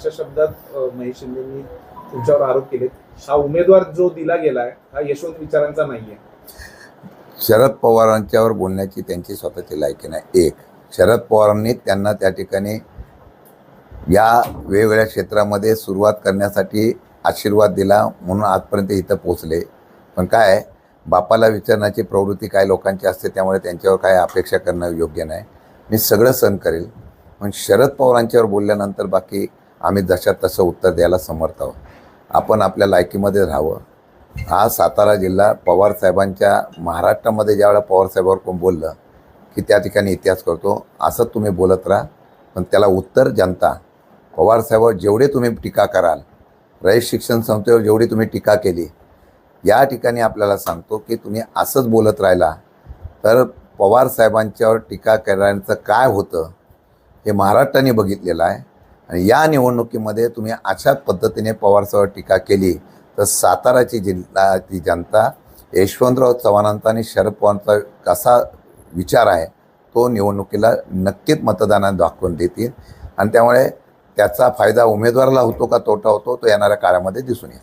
अशा शब्दात महेश शिंदेंनी तुमच्यावर आरोप केलेत. हा उमेदवार जो दिला गेलाय हा यशवंत विचारांचा नाहीये. शरद पवारांच्यावर बोलण्याची त्यांची स्वतःची लायकी नाही. एक शरद पवारांनी त्यांना त्या ठिकाणी या वेगवेगळ्या क्षेत्रामध्ये सुरुवात करण्यासाठी आशीर्वाद दिला म्हणून आजपर्यंत इथं पोचले पण काय बापाला विचारण्याची प्रवृत्ती काय लोकांची असते त्यामुळे त्यांच्यावर काय अपेक्षा करणं योग्य नाही. मी सगळं सहन करेल. पण शरद पवारांच्यावर बोलल्यानंतर बाकी आम्ही जशा तसं उत्तर द्यायला समर्थ आहोत. आपण आपल्या लायकीमध्ये राहावं. हा सातारा जिल्हा पवार साहेबांच्या महाराष्ट्रामध्ये ज्यावेळेला पवारसाहेबावर कोण बोललं की त्या ठिकाणी इतिहास करतो असं तुम्ही बोलत राहा. पण त्याला उत्तर जनता पवारसाहेबावर जेवढे तुम्ही टीका कराल रयत शिक्षण संस्थेवर जेवढी तुम्ही टीका केली या ठिकाणी आपल्याला सांगतो की तुम्ही असंच बोलत राहिला तर पवार साहेबांच्यावर टीका करण्याचं काय होतं हे महाराष्ट्राने बघितलेलं आहे. आणि या निवडणुकीमध्ये तुम्ही अशाच पद्धतीने पवारसाहेबांवर टीका केली तर साताराची जिल्हा ती जनता यशवंतराव चव्हाणांचा आणि शरद पवारांचा कसा विचार आहे तो निवडणुकीला नक्कीच मतदानाने दाखवून देतील. आणि त्यामुळे त्याचा फायदा उमेदवाराला होतो का तोटा होतो तो येणाऱ्या काळामध्ये दिसून येईल.